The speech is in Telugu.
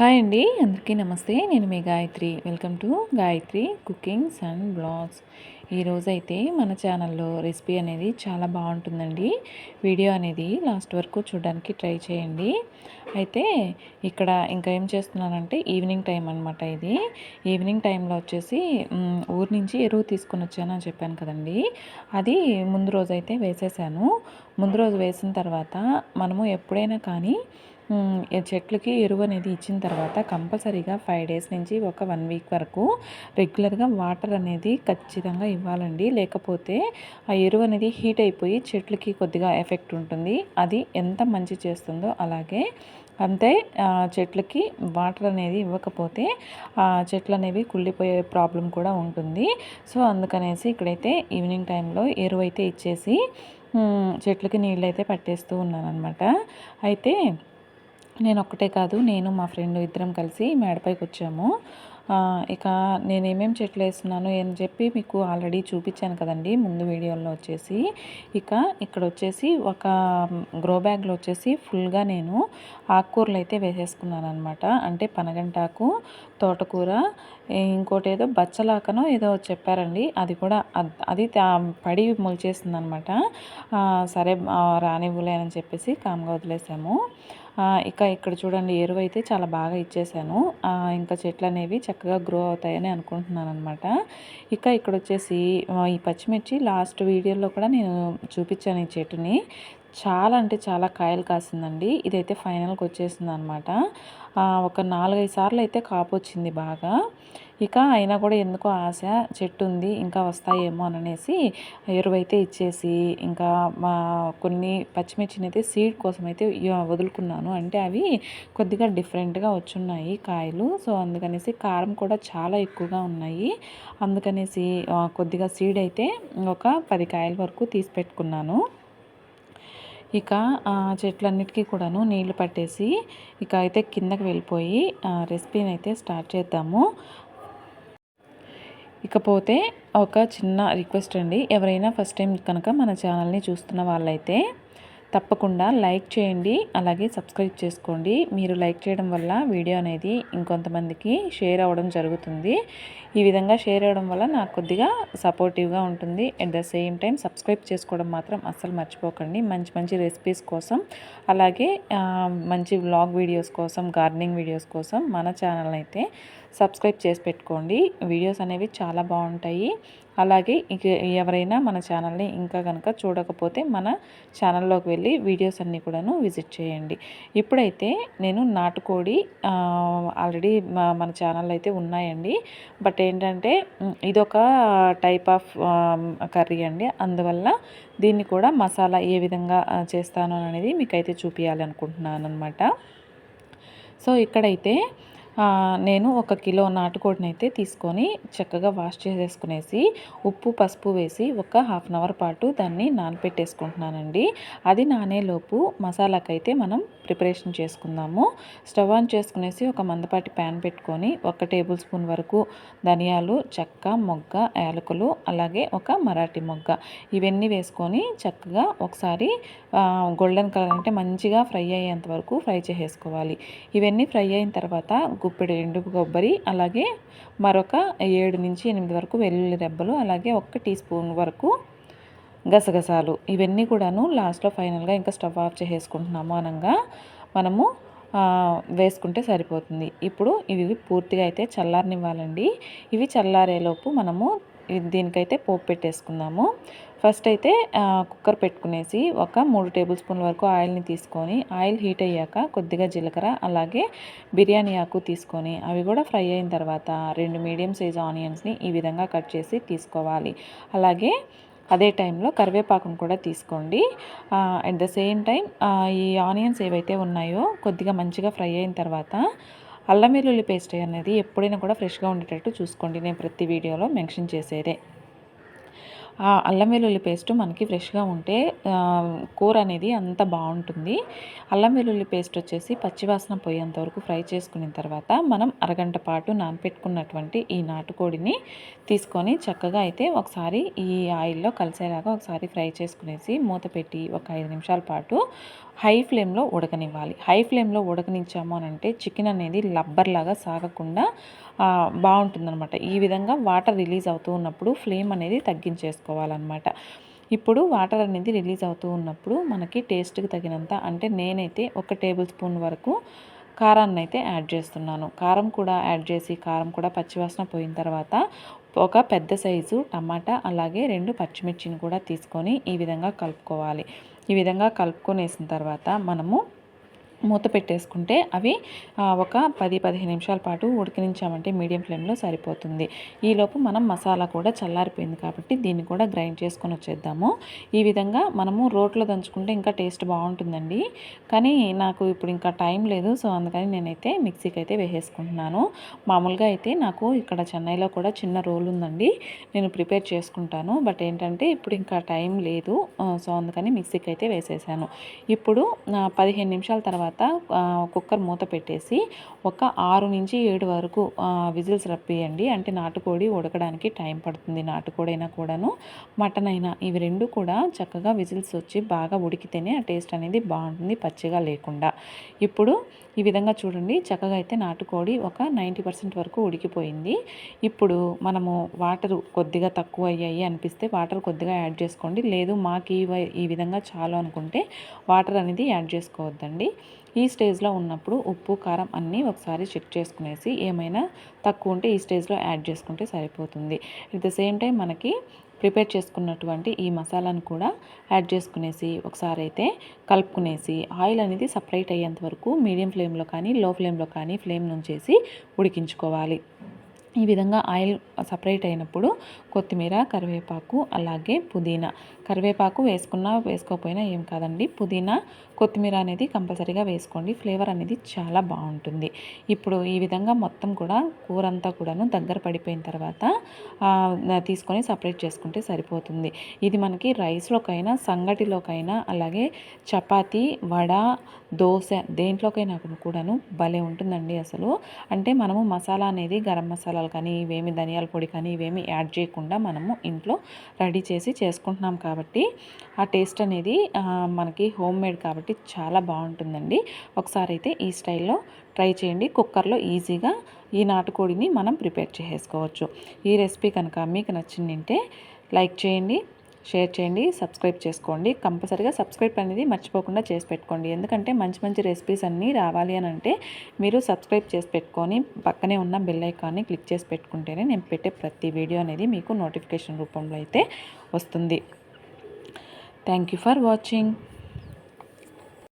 హాయ్ అండి అందరికీ నమస్తే. నేను మీ Gayatri. Welcome to Gayatri cookings and blogs. ఈరోజు అయితే మన ఛానల్లో రెసిపీ అనేది చాలా బాగుంటుందండి. వీడియో అనేది లాస్ట్ వరకు చూడడానికి ట్రై చేయండి. అయితే ఇక్కడ ఇంకా ఏం చేస్తున్నానంటే ఈవినింగ్ టైం అనమాట ఇది. ఈవినింగ్ టైంలో వచ్చేసి ఊరి నుంచి ఎరువు తీసుకొని వచ్చాను అని చెప్పాను కదండి. అది ముందు రోజు అయితే వేసేసాను. ముందు రోజు వేసిన తర్వాత మనము ఎప్పుడైనా కానీ చెట్లకి ఎరువు అనేది ఇచ్చిన తర్వాత కంపల్సరీగా ఫైవ్ డేస్ నుంచి ఒక వన్ వీక్ వరకు రెగ్యులర్గా వాటర్ అనేది ఖచ్చితంగా ఇవ్వాలండి. లేకపోతే ఆ ఎరువు అనేది హీట్ అయిపోయి చెట్లకి కొద్దిగా ఎఫెక్ట్ ఉంటుంది. అది ఎంత మంచి చేస్తుందో అలాగే అంతే చెట్లకి వాటర్ అనేది ఇవ్వకపోతే చెట్లు అనేవి కుళ్ళిపోయే ప్రాబ్లం కూడా ఉంటుంది. సో అందుకనేసి ఇక్కడైతే ఈవినింగ్ టైంలో ఎరువు అయితే ఇచ్చేసి చెట్లకి నీళ్ళు అయితే పట్టేస్తూ ఉన్నాను అనమాట అయితే నేను ఒక్కటే కాదు నేను మా ఫ్రెండ్ ఇద్దరం కలిసి మేడపైకి వచ్చాము ఇక నేను ఏమేమి చెట్లు వేస్తున్నాను అని చెప్పి మీకు ఆల్రెడీ చూపించాను కదండి ముందు వీడియోలో వచ్చేసి. ఇక ఇక్కడ వచ్చేసి ఒక గ్రో బ్యాగ్లో వచ్చేసి ఫుల్గా నేను ఆకుకూరలు అయితే వేసేసుకున్నాను అనమాట అంటే పనగంటాకు తోటకూర ఇంకోటి ఏదో బచ్చలాకనో ఏదో చెప్పారండి అది కూడా అది పడి మొలిచేస్తుంది అనమాట సరే రానివ్వలే అని చెప్పేసి కామ్గా వదిలేసాము. ఇక ఇక్కడ చూడండి ఎరువు అయితే చాలా బాగా ఇచ్చేసాను. ఇంకా చెట్లు అనేవి చక్కగా గ్రో అవుతాయని అనుకుంటున్నాను అనమాట ఇక ఇక్కడ వచ్చేసి ఈ పచ్చిమిర్చి లాస్ట్ వీడియోలో కూడా నేను చూపించాను ఈ చెట్టుని. చాలా అంటే చాలా కాయలు కాసిందండి. ఇదైతే ఫైనల్కి వచ్చేసింది అనమాట ఒక నాలుగైదు సార్లు అయితే కాపు వచ్చింది బాగా. ఇక అయినా కూడా ఎందుకో ఆశ చెట్టు ఉంది ఇంకా వస్తాయేమో అనేసి ఎరువైతే ఇచ్చేసి ఇంకా మా కొన్ని పచ్చిమిర్చినైతే సీడ్ కోసం అయితే వదులుకున్నాను. అంటే అవి కొద్దిగా డిఫరెంట్గా వచ్చున్నాయి కాయలు. సో అందుకనేసి కారం కూడా చాలా ఎక్కువగా ఉన్నాయి. అందుకనేసి కొద్దిగా సీడ్ అయితే ఒక పది కాయల వరకు తీసి పెట్టుకున్నాను. ఇక చెట్లన్నిటికీ కూడాను నీళ్ళు పట్టేసి ఇక అయితే కిందకి వెళ్ళిపోయి రెసిపీని అయితే స్టార్ట్ చేద్దాము. ఇకపోతే ఒక చిన్న రిక్వెస్ట్ అండి. ఎవరైనా ఫస్ట్ టైం కనుక మన ఛానల్ని చూస్తున్న వాళ్ళైతే తప్పకుండా లైక్ చేయండి అలాగే సబ్స్క్రైబ్ చేసుకోండి. మీరు లైక్ చేయడం వల్ల వీడియో అనేది ఇంకొంతమందికి షేర్ అవ్వడం జరుగుతుంది. ఈ విధంగా షేర్ అవ్వడం వల్ల నాకు కొద్దిగా సపోర్టివ్గా ఉంటుంది. At the same time subscribe చేసుకోవడం మాత్రం అస్సలు మర్చిపోకండి. మంచి మంచి రెసిపీస్ కోసం అలాగే మంచి వ్లాగ్ వీడియోస్ కోసం గార్డెనింగ్ వీడియోస్ కోసం మన ఛానల్ అయితే సబ్స్క్రైబ్ చేసి పెట్టుకోండి. వీడియోస్ అనేవి చాలా బాగుంటాయి. అలాగే ఇక ఎవరైనా మన ఛానల్ని ఇంకా కనుక చూడకపోతే మన ఛానల్లోకి వెళ్ళి వీడియోస్ అన్నీ కూడాను విజిట్ చేయండి. ఇప్పుడైతే నేను నాటుకోడి ఆల్రెడీ మన ఛానల్ అయితే ఉన్నాయండి. బట్ ఏంటంటే ఇదొక టైప్ ఆఫ్ కర్రీ అండి. అందువల్ల దీన్ని కూడా మసాలా ఏ విధంగా చేస్తాను అనేది మీకైతే చూపించాలనుకుంటున్నాను అనమాట సో ఇక్కడైతే నేను ఒక కిలో నాటుకోడిని అయితే తీసుకొని చక్కగా వాష్ చేసేసుకునేసి ఉప్పు పసుపు వేసి ఒక హాఫ్ అన్ అవర్ పాటు దాన్ని నానపెట్టేసుకుంటున్నానండి. అది నానేలోపు మసాలాకైతే మనం ప్రిపరేషన్ చేసుకుందాము. స్టవ్ ఆన్ చేసుకునేసి ఒక మందపాటి ప్యాన్ పెట్టుకొని ఒక టేబుల్ స్పూన్ వరకు ధనియాలు చెక్క మొగ్గ యాలకులు అలాగే ఒక మరాఠీ మొగ్గ ఇవన్నీ వేసుకొని చక్కగా ఒకసారి గోల్డెన్ కలర్ అంటే మంచిగా ఫ్రై అయ్యేంత వరకు ఫ్రై చేసేసుకోవాలి. ఇవన్నీ ఫ్రై అయిన తర్వాత గుప్పెడు ఎండు కొబ్బరి అలాగే మరొక ఏడు నుంచి ఎనిమిది వరకు వెల్లుల్లి రెబ్బలు అలాగే ఒక టీ స్పూన్ వరకు గసగసాలు. ఇవన్నీ కూడాను లాస్ట్లో ఫైనల్గా ఇంకా స్టవ్ ఆఫ్ చేసేసుకుంటున్నాము అనగా. మనము వేసుకుంటే సరిపోతుంది. ఇప్పుడు ఇవి పూర్తిగా అయితే చల్లారనివ్వాలండి. ఇవి చల్లారేలోపు మనము దీనికైతే పోపు పెట్టేసుకుందాము. ఫస్ట్ అయితే కుక్కర్ పెట్టుకునేసి ఒక మూడు టేబుల్ స్పూన్ల వరకు ఆయిల్ని తీసుకొని ఆయిల్ హీట్ అయ్యాక కొద్దిగా జీలకర్ర అలాగే బిర్యానీ ఆకు తీసుకొని అవి కూడా ఫ్రై అయిన తర్వాత రెండు మీడియం సైజ్ ఆనియన్స్ని ఈ విధంగా కట్ చేసి తీసుకోవాలి. అలాగే అదే టైంలో కరివేపాకును కూడా తీసుకోండి. అట్ ద సేమ్ టైం ఈ ఆనియన్స్ ఏవైతే ఉన్నాయో కొద్దిగా మంచిగా ఫ్రై అయిన తర్వాత అల్లం వెల్లుల్లి పేస్ట్ అనేది ఎప్పుడైనా కూడా ఫ్రెష్గా ఉండేటట్టు చూసుకోండి. నేను ప్రతి వీడియోలో మెన్షన్ చేసేదే. ఆ అల్లం వెల్లుల్లి పేస్ట్ మనకి ఫ్రెష్గా ఉంటే కూర అనేది అంత బాగుంటుంది. అల్లం వెల్లుల్లి పేస్ట్ వచ్చేసి పచ్చివాసన పోయేంత వరకు ఫ్రై చేసుకున్న తర్వాత మనం అరగంట పాటు నానపెట్టుకున్నటువంటి ఈ నాటుకోడిని తీసుకొని చక్కగా అయితే ఒకసారి ఈ ఆయిల్లో కలిసేలాగా ఒకసారి ఫ్రై చేసుకునేసి మూత పెట్టి ఒక ఐదు నిమిషాల పాటు హై ఫ్లేమ్లో ఉడకనివ్వాలి. హై ఫ్లేమ్లో ఉడకనిచ్చాము అని అంటే చికెన్ అనేది లబ్బర్లాగా సాగకుండా బాగుంటుందన్నమాట. ఈ విధంగా వాటర్ రిలీజ్ అవుతూ ఉన్నప్పుడు ఫ్లేమ్ అనేది తగ్గించేసుకోవాలన్నమాట. ఇప్పుడు వాటర్ అనేది రిలీజ్ అవుతూ ఉన్నప్పుడు మనకి టేస్ట్కి తగినంత అంటే నేనైతే ఒక టేబుల్ స్పూన్ వరకు కారాన్ని అయితే యాడ్ చేస్తున్నాను. కారం కూడా యాడ్ చేసి కారం కూడా పచ్చివాసన పోయిన తర్వాత ఒక పెద్ద సైజు టమాటా అలాగే రెండు పచ్చిమిర్చిని కూడా తీసుకొని ఈ విధంగా కలుపుకోవాలి. ఈ విధంగా కలుపుకొనేసిన తర్వాత మనము మూత పెట్టేసుకుంటే అవి ఒక పది పదిహేను నిమిషాల పాటు ఉడికించామంటే మీడియం ఫ్లేమ్లో సరిపోతుంది. ఈలోపు మనం మసాలా కూడా చల్లారిపోయింది కాబట్టి దీన్ని కూడా గ్రైండ్ చేసుకొని వచ్చేద్దాము. ఈ విధంగా మనము రోట్లో దంచుకుంటే ఇంకా టేస్ట్ బాగుంటుందండి. కానీ నాకు ఇప్పుడు ఇంకా టైం లేదు సో అందుకని నేనైతే మిక్సీకి అయితే వేసేసుకుంటున్నాను. మామూలుగా అయితే నాకు ఇక్కడ చెన్నైలో కూడా చిన్న రోల్ ఉందండి. నేను ప్రిపేర్ చేసుకుంటాను. బట్ ఏంటంటే ఇప్పుడు ఇంకా టైం లేదు సో అందుకని మిక్సీకి అయితే వేసేసాను. ఇప్పుడు పదిహేను నిమిషాల తర్వాత తర్వాత కుక్కర్ మూత పెట్టేసి ఒక ఆరు నుంచి ఏడు వరకు విజిల్స్ రప్పియండి. అంటే నాటుకోడి ఉడకడానికి టైం పడుతుంది. నాటుకోడి అయినా కూడాను మటన్ అయినా ఇవి రెండు కూడా చక్కగా విజిల్స్ వచ్చి బాగా ఉడికితేనే ఆ టేస్ట్ అనేది బాగుంటుంది పచ్చిగా లేకుండా. ఇప్పుడు ఈ విధంగా చూడండి. చక్కగా అయితే నాటుకోడి ఒక నైంటీ పర్సెంట్ వరకు ఉడికిపోయింది. ఇప్పుడు మనము వాటర్ కొద్దిగా తక్కువ అయ్యాయి అనిపిస్తే వాటర్ కొద్దిగా యాడ్ చేసుకోండి. లేదు మాకు ఈ ఈ విధంగా చాలు అనుకుంటే వాటర్ అనేది యాడ్ చేసుకోవద్దండి. ఈ స్టేజ్లో ఉన్నప్పుడు ఉప్పు కారం అన్నీ ఒకసారి చెక్ చేసుకునేసి ఏమైనా తక్కువ ఉంటే ఈ స్టేజ్లో యాడ్ చేసుకుంటే సరిపోతుంది. అట్ ద సేమ్ టైం మనకి ప్రిపేర్ చేసుకున్నటువంటి ఈ మసాలాను కూడా యాడ్ చేసుకునేసి ఒకసారి అయితే కలుపుకునేసి ఆయిల్ అనేది సపరేట్ అయ్యేంత వరకు మీడియం ఫ్లేమ్లో కానీ లో ఫ్లేమ్లో కానీ ఫ్లేమ్ నుంచేసి ఉడికించుకోవాలి. ఈ విధంగా ఆయిల్ సపరేట్ అయినప్పుడు కొత్తిమీర కరివేపాకు అలాగే పుదీనా. కరివేపాకు వేసుకున్నా వేసుకోకపోయినా ఏం కాదండి. పుదీనా కొత్తిమీర అనేది కంపల్సరీగా వేసుకోండి. ఫ్లేవర్ అనేది చాలా బాగుంటుంది. ఇప్పుడు ఈ విధంగా మొత్తం కూడా కూర అంతా కూడాను దగ్గర పడిపోయిన తర్వాత తీసుకొని సపరేట్ చేసుకుంటే సరిపోతుంది. ఇది మనకి రైస్లోకైనా సంగటిలోకైనా అలాగే చపాతీ వడ దోశ దేంట్లోకైనా కూడాను భలే ఉంటుందండి అసలు. అంటే మనము మసాలా అనేది గరం మసాలా మసాలాలు కానీ ఇవేమి ధనియాల పొడి కానీ ఇవేమి యాడ్ చేయకుండా మనము ఇంట్లో రెడీ చేసి చేసుకుంటున్నాం కాబట్టి ఆ టేస్ట్ అనేది మనకి హోమ్ మేడ్ కాబట్టి చాలా బాగుంటుందండి. ఒకసారి అయితే ఈ స్టైల్లో ట్రై చేయండి. కుక్కర్లో ఈజీగా ఈ నాటుకోడిని మనం ప్రిపేర్ చేసుకోవచ్చు ఈ రెసిపీ కనుక మీకు నచ్చిందంటే లైక్ చేయండి. షేర్ చేయండి సబ్స్క్రైబ్ చేసుకోండి. కంపల్సరీగా సబ్స్క్రైబ్ అనేది మర్చిపోకుండా చేసి పెట్టుకోండి. ఎందుకంటే మంచి మంచి రెసిపీస్ అన్నీ రావాలి అని అంటే మీరు సబ్స్క్రైబ్ చేసి పెట్టుకొని పక్కనే ఉన్న బెల్ ఐకాన్ని క్లిక్ చేసి పెట్టుకుంటేనే నేను పెట్టే ప్రతి వీడియో అనేది మీకు నోటిఫికేషన్ రూపంలో అయితే వస్తుంది. Thank you for watching